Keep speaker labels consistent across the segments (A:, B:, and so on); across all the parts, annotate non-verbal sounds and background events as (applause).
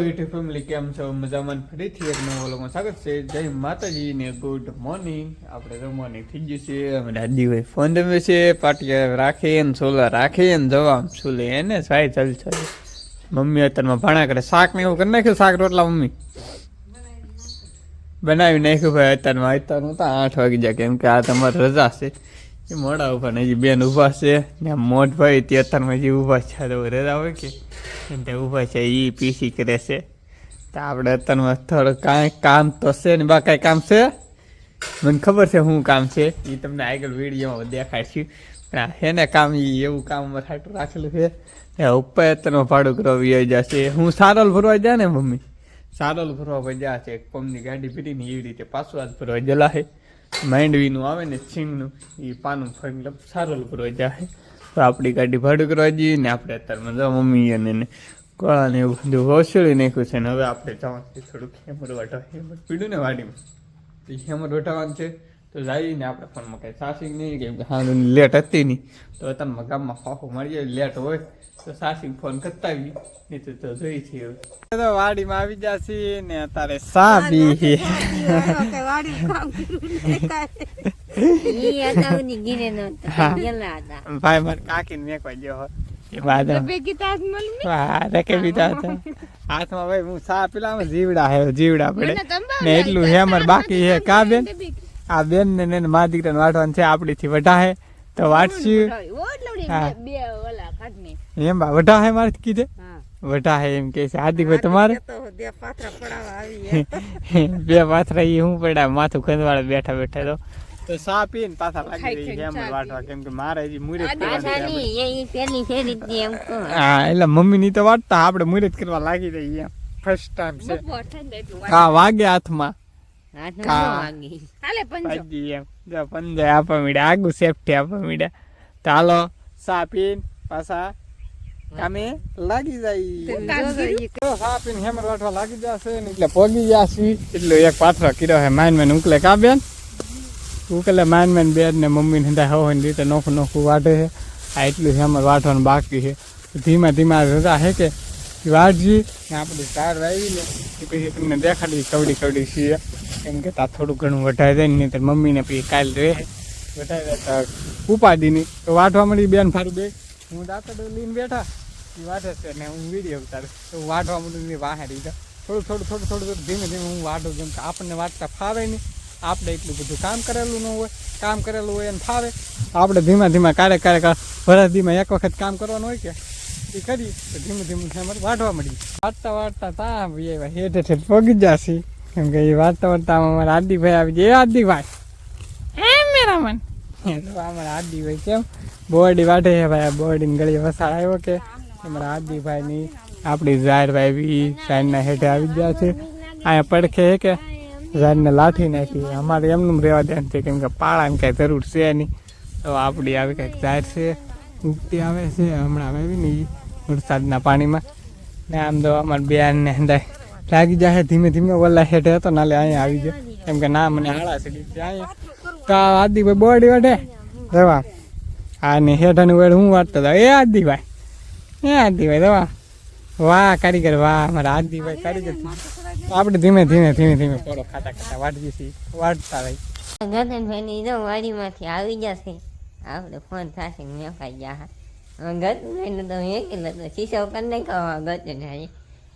A: YouTube family કેમ છો? મજામાં ફરીથી એક નવો લોકો સ્વાગત છે. જય માતાજી ને ગુડ મોર્નિંગ આપણે તો થઈ ગયું છે. અમે દાદીભાઈ ફોન રમે છે. પાટિયા રાખે ને સોલા રાખે ને જવા સુલે એને સાય ચાલ ચાલ. મમ્મી અત્યારમાં ભાણા કરે. શાક ને એવું કરી નાખ્યું? શાક રોટલા મમ્મી? બનાવી નાખ્યું ભાઈ અત્યારમાં. અત્યારનું તો આઠ વાગી જાય કેમ કે આ તમારી રજા છે. મોડા ઊભા ને હજી બેન ઊભા છે. ને મોટભાઈ તે અત્યારમાં હજી ઊભા છે. તો રજા હોય કે. તે ઊભા છે એ પીસી કરે છે. તો આપણે અત્યારમાં થોડું કાંઈ કામ તો છે ને બા કાંઈ કામ છે? મને ખબર છે શું કામ છે. એ તમને આગળ વિડીયોમાં દેખાડશું. પણ આ ને કામ એ એવું કામ અમારે સાટું રાખેલું છે. એ ઉપર અત્યારમાં ભાડું કરવા આવી જશે. હું સારોલ ભરવા જાય ને મમ્મી? સારોલ ભરવા ભજ્યા છે. કોમની ગાડી પીટીને એવી રીતે પાછું હાથ ભરવા જલા છે. માંડવીનું આવે ને, છીંગનું એ પાનું ફરીને સારું કરવા જાય તો આપણી ગાડી ભાડું કરવા જઈએ ને આપણે અત્યારમાં જો મમ્મી અને એને કોળા એવું બધું હોશળી નાખ્યું છે ને હવે આપણે જવાનું છે થોડુંક હેમર વાટવા હેમર પીડું ને વાડીમાં? ઈ હેમર વટાવવાનું છે. તો જઈને આપણે ફોનમાં કાંઈ સાસિંગ નહીં કેમ કે હા લેટ હતી નહીં. તો તમે ગામમાં ફાફો મળી જાય લેટ હોય તો સાસિંગ ફોન કરતા આવી. નહીં તો તો જોઈ છે તો વાડીમાં આવી જશે ને અત્યારે સા બી
B: ઈ હતા ઉની ગીરે નહોતા
A: હા. ભાઈ મારે કાકીને મેકવા ગયો હાથમાં ભાઈ હું સા પેલામાં જીવડા હે જીવડા પડે. ને એટલું હેમર બાકી હે કા બેન? આ બેન ને ને મા દીકરાને વાટવાનું છે આપણીથી વઢા હે. તો વાટશું એમ બા વઢા હે મારે કીધે?
B: હા.
A: વઢા હે એમ કે છે. હાર્દિકભાઈ તમારે? (laughs)
B: બે
A: પાથરા ઈ હું પડ્યા માથું ખંદવાળે બેઠા બેઠા તો. તો સા પીને પાછા લાગી રહી એમ વાટવા કેમ કે મારે હજી મુરત આપણે.
B: એ
A: હા એટલે મમ્મી ની તો વાટતા આપણે મુરત કરવા લાગી રહી એમ. ફર્સ્ટ ટાઈમ છે. હા વાગે હાથમાં. પંદર આપવા મીડ્યા આગું સેફટી આપવા મીડ્યા. તો હાલો સા પાછા કામે લાગી જાય તો હેમર વાટવા લાગી જશે એટલે પોગી જશે. એટલે એક પાથરો કર્યો હે માઇન મેન ઉકલે. કા બેન? ઉકલે માઇન મેન બેન ને મમ્મી ને હોય રીતે નોખું નોખું વાટે છે આ એટલું હેમર વાટવાનું બાકી છે ધીમા ધીમા રજા હે કે ઈ વાટજી ને આપણે કાર આવીને એ પછી તમને દેખાડી કવડી કવડી છીએ કેમ કે તા થોડું ઘણું વધારે જાય નહીં તો મમ્મીને પછી કાલ રહે. વધારે તો ઉપાડીની. તો વાટવા મળી બેન ફારું બે. હું દાંતડું લઈને બેઠા. એ વાટે છે ને હું વીડિયો ઉતારું. તો વાટવા મળી વાહે રહી થોડું થોડું થોડું થોડું થોડું ધીમે ધીમે હું વાટું કેમ કે આપણને વાટતા ફાવે નહીં આપણે એટલું બધું કામ કરેલું ન હોય. કામ કરેલું હોય એને ફાવે. આપણે ધીમા ધીમા ક્યારેક ક્યારેક વરસદીમાં એક વખત કામ કરવાનું હોય કે? એ કરી તો ધીમે ધીમે અમારે વાટવા મળી વાટતા વાટતા તા ભાઈ હેઠે હેઠે પગી જશે. કેમ કે એ વાટતા વાટતા અમારા આદિભાઈ આવી જાય એ આદિભાઈ. હે મેરા મન તો અમારા આદિભાઈ કેમ? બોડી વાટે છે ભાઈ. આ બોડીને ગળી વસાડ આવ્યો કે અમારા આદિભાઈની આપણી જાહેરભાઈ બી સાઈડના હેઠે આવી ગયા છે. અહીંયા પડખે હે કે ઝાડને લાઠી નાખી. અમારે એમનું રહેવા દે છે. કેમ કે પાળાની કાંઈ જરૂર છે નહીં. તો આપણી આવી કાંઈક ઝાડ છે. ઉગતી આવે છે. હમણાં આવે ને વરસાદના પાણીમાં. ને આમ તો અમારે બેન ને હંદાય લાગી જાય ધીમે ધીમે ઓલા હેઠે હતો, નાલે અહીંયા આવી ગયો. કેમ કે ના, મને હાળા છે અહીંયા. તો આ આદિભાઈ બોડી વાટે રવા. આ ને હેઠાની વેળ હું વાટતો હતો. એ આદિભાઈ. એ આદિભાઈ, રવા. વાહ, કારીગર, વાહ, અમારા આદિભાઈ કારીગર. આપણે ધીમે ધીમે ધીમે ધીમે પોરો ખાતા ખાતા વાટવી છીએ. વાટતા રહી.
B: ગતનભાઈ જો વાડીમાંથી આવી જશે. આપણે ફોન થશે ને મેફાઈ જા ગતનભાઈ તો હે કે તો શીશો કરી નાખો ગતનભાઈ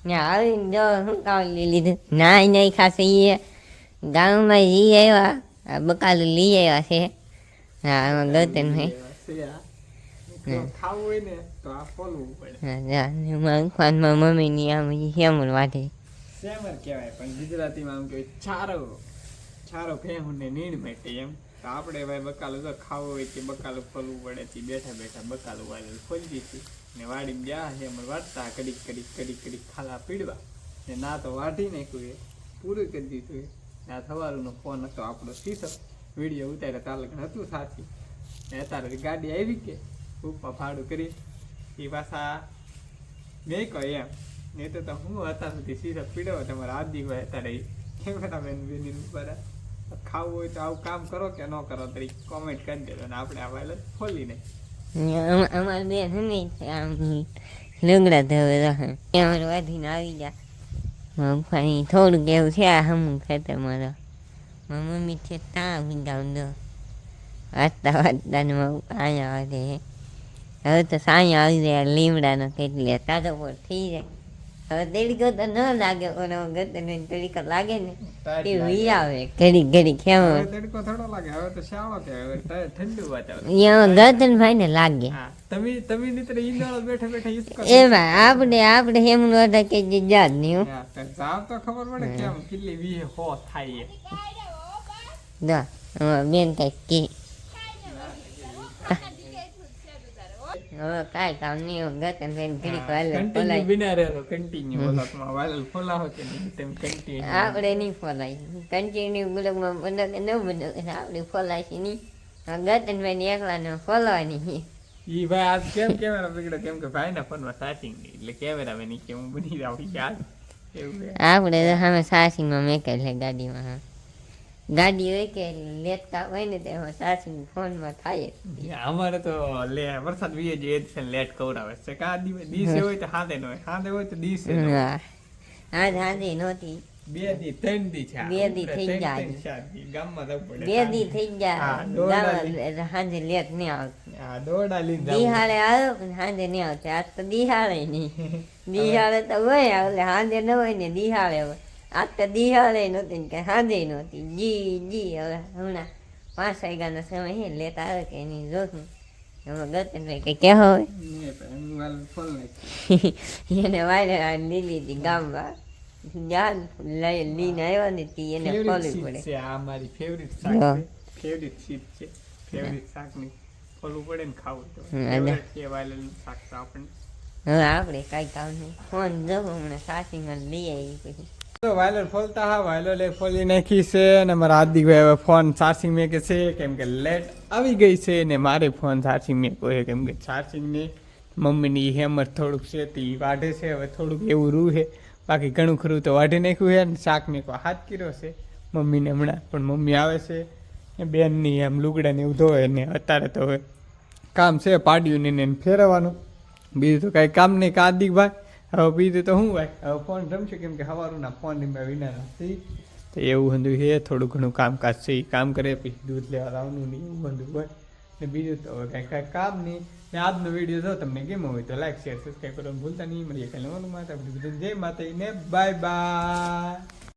B: ને આવીને જો શું કામ લઈ લીધું નાય નહીં ખાશે એ ગામમાં જઈ આવ્યા આ બકાલું લઈ આવ્યા છે હા ગતનભાઈ
A: ખાવું હોય ને તો આ ફોલવું પડે
B: હા જા ને મગફાનમાં મમ્મીની આમ હેમું વાટે
A: સેમર કહેવાય પણ ગુજરાતીમાં આમ કહેવાય છારો છારો ફેહું ને નીણ મેટે એમ તો આપણે ભાઈ બકાલું તો ખાવું હોય કે બકાલું ખોલવું પડે તે બેઠા બેઠા બકાલું વાળેલું ખોલી દીધી ને વાડીને ગયા છે અમે વાટતા કડીક કડીક કડીક કડીક ખાલા પીડવા. ને ના તો વાઢી નાખ્યું એ પૂરું કરી દીધું ને આ સવારનો ફોન હતો, આપણો સીધો વીડિયો ઉતારે તાલક હતું સાચી. ને અત્યારે ગાડી આવી કે ઉપર ભાડું કરી. એ પાછા મેં કહ્યું એમ નહીં તો હું અત્યાર સુધી સીધા પીડ્યો, તમારા આદિ હોય અત્યારે કેમેરામેન બેની ઉપર. ખાવું હોય તો આવું કામ કરો કે ન કરો તરી કોમેન્ટ કરી દેજો ને આપણે આ વાયરલ ખોલીને.
B: અમારે બેન હે ને આમ લુગડા ધોવે રહે અમારે વાધીને આવી જા મગફળી થોડુંક એવું છે આ હમું ખેતર મારો મારી મમ્મી છે ત્યાં વીંગાવું દો વાંચતા વાંચતા ને અહીંયા આવે હવે તો સાંજ આવી જાય લીમડાનો કેટલી. તાજો પર થઈ જાય. હવે તડીકો તો ન લાગે પણ ગતને તડીકો લાગે ને તે વી આવે ઘડી ઘડી
A: ખેવા. તડકો થોડો લાગે હવે તો શાળો કે હવે ઠંડુ વાતાવરણ.
B: યો ગતન ભાઈ ને લાગે.
A: તમે તમે નીતરે ઈંડાળો બેઠા બેઠા હિસકો
B: એમાં આપણે આપણે હેમ હતા કે જે જાત નહીં
A: સાવ તો ખબર પડે કેમ કેટલી વી હો થાય એ.
B: અમાર બેન કઈ હવે કાંઈ કામ નહીં હોય ગતન બેન ઘડીક વાલે
A: Continue બિના રહેલો, continue ઓલામાં વાલલ ફોલાવો કે નહીં, તેમ continue.
B: આપણે નહીં ફોલાય કન્ટિન્યુ બ્લોગમાં બને કે ન બને આપણે ફોલાય છે નહીં ગતન બેન એકલાને ફોલવાની
A: ઈ ભાઈ આજ કેમ કેમેરા પકડ્યો કેમ કે ભાઈના ફોનમાં ચાર્જિંગ નહીં એટલે કેમેરામેન ઈ કે હું બની જાઉં છે.
B: આપણે સામે મેકેલ છે ગાડીમાં હા. ગાડી હોય કે લેટકા હોય ને તેમાં ફોન ફોનમાં થાય.
A: અમારે તો લે વરસાદ વીએ જે છે લેટ કવરાવે છે. કા દિવસે હોય તો હાદે ન હોય. હાદે હોય તો દિવસે
B: હા. આજ હાજરી નહોતી.
A: બે દી ત્રણ દી છે
B: બે દી થઈ જાય.
A: ગામમાં જવું પડે.
B: બે દી થઈ ગયા હાંજે લેટ નહીં આવતી.
A: હા દોડા લઈને
B: દિહાળે આવ્યો પણ સાંજે નહીં આવતી. આજ તો દિહાળે નહીં. (laughs) દિહાળે તો હોય એટલે સાંજે ન હોય ને દિહાળે હોય. આજ તો દિહાળે નહોતી ને કે સાંજે નહોતી જી જી હવે હમણાં પાંચ વાગ્યાનો સમય હે લેતા આવે કે એની જોશું એમાં ગતન ભાઈ કઈ
A: નહીં, પણ એનું
B: વાયરે લીલી હતી ગામમાં જાન લઈ લઈને આવ્યા ને તી એને
A: Favourite
B: પડે
A: આ મારી શાક છે favorite શાકની પડે ને ખાવું શાક તો આપણને
B: હવે આપણે કાંઈ કામ નહીં ફોન જવું હમણાં સાસીમાં લઈ આવી પછી
A: તો વાયલર ફોલતા હા, વાયલર લે ફોલી નાખી છે અને મારા હાર્દિકભાઈ હવે ફોન ચાર્જિંગ મેં કે છે, કેમ કે લેટ આવી ગઈ છે ને મારે ફોન ચાર્જિંગ મેં કહે કેમ કે ચાર્જિંગની મમ્મીની હેમર થોડુંક છે તે વાઢે છે, હવે થોડુંક એવું રૂ છે. બાકી ઘણું ખરું તો વાઢી નાખ્યું છે અને શાક મેં કોઈ હાથ કર્યો છે. મમ્મીને હમણાં પણ મમ્મી આવે છે એ બેનની એમ લુગડાને એવું ધોવે ને અત્યારે તો હવે કામ છે પાડ્યું ને એને ફેરવવાનું. બીજું તો કાંઈ કામ નહીં. કાર્દિકભાઈ હવે બીજું તો શું ભાઈ હવે ફોન રમશે કેમ કે સવારના ફોન વિના નથી. તો એવું બધું છે, થોડું ઘણું કામકાજ છે એ કામ કરે પછી દૂધ લેવા લાવવાનું નહીં એવું બધું હોય. ને બીજું તો કાંઈ કાંઈ કામ નહીં. ને આજનો વીડિયો જો તમને કેમ હોય તો લાઈક શેર સબસ્ક્રાઈબ કરવાનું ભૂલતા નહીં. મળીએ કાલે નવાનું માતા જય માતા ને બાય બાય